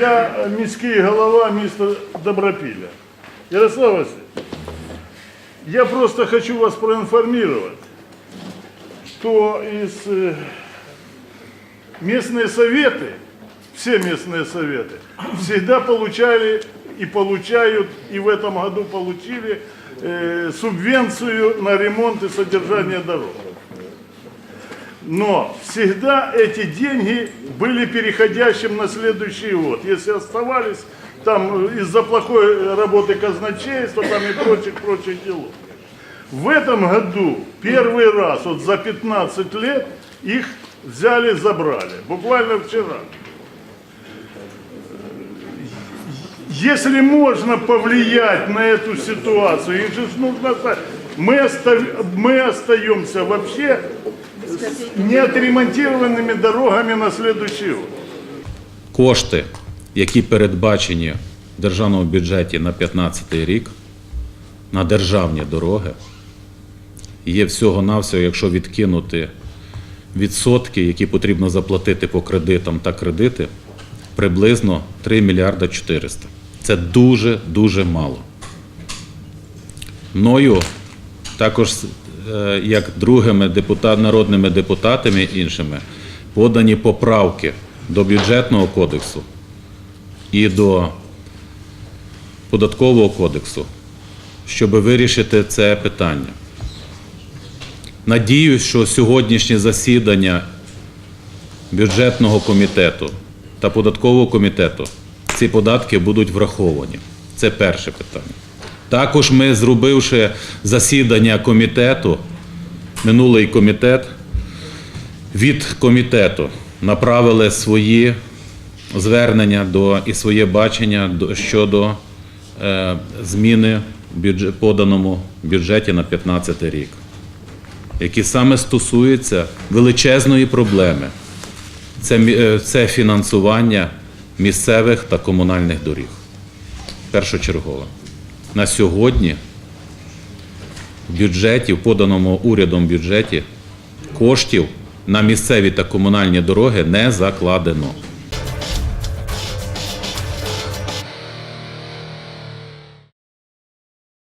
Я е, міський голова міста Добропілля. Ярослав Васильевич, я просто хочу вас проинформировать, что из э, местные советы, все местные советы, всегда получали и получают, и в этом году получили э, субвенцию на ремонт и содержание дорог. Но всегда эти деньги были переходящим на следующий год. Если оставались там э, из-за плохой работы казначейства там и прочих, прочих делов. В этом году первый раз вот за 15 лет их взяли, забрали. Буквально вчера. Если можно повлиять на эту ситуацию, их же нужно... Мы, оста- мы остаемся вообще с неотремонтированными дорогами на следующий год. Кошти, які передбачені в державному бюджеті на 2015 рік на державні дороги, є всього-навсього, якщо відкинути відсотки, які потрібно заплатити по кредитам та кредити, приблизно 3 мільярда 400. Це дуже-дуже мало. Мною також як другими депутат, народними депутатами іншими подані поправки до бюджетного кодексу і до податкового кодексу, щоб вирішити це питання. Надіюсь, що сьогоднішнє засідання бюджетного комітету та податкового комітету ці податки будуть враховані. Це перше питання. Також ми, зробивши засідання комітету, минулий комітет, від комітету направили свої звернення до, і своє бачення до, щодо е, зміни в поданому бюджеті на 2015 рік, які саме стосуються величезної проблеми. Це, е, це фінансування місцевих та комунальних доріг. Першочергове. На сьогодні в бюджеті, в поданому урядом бюджеті, коштів на місцеві та комунальні дороги не закладено.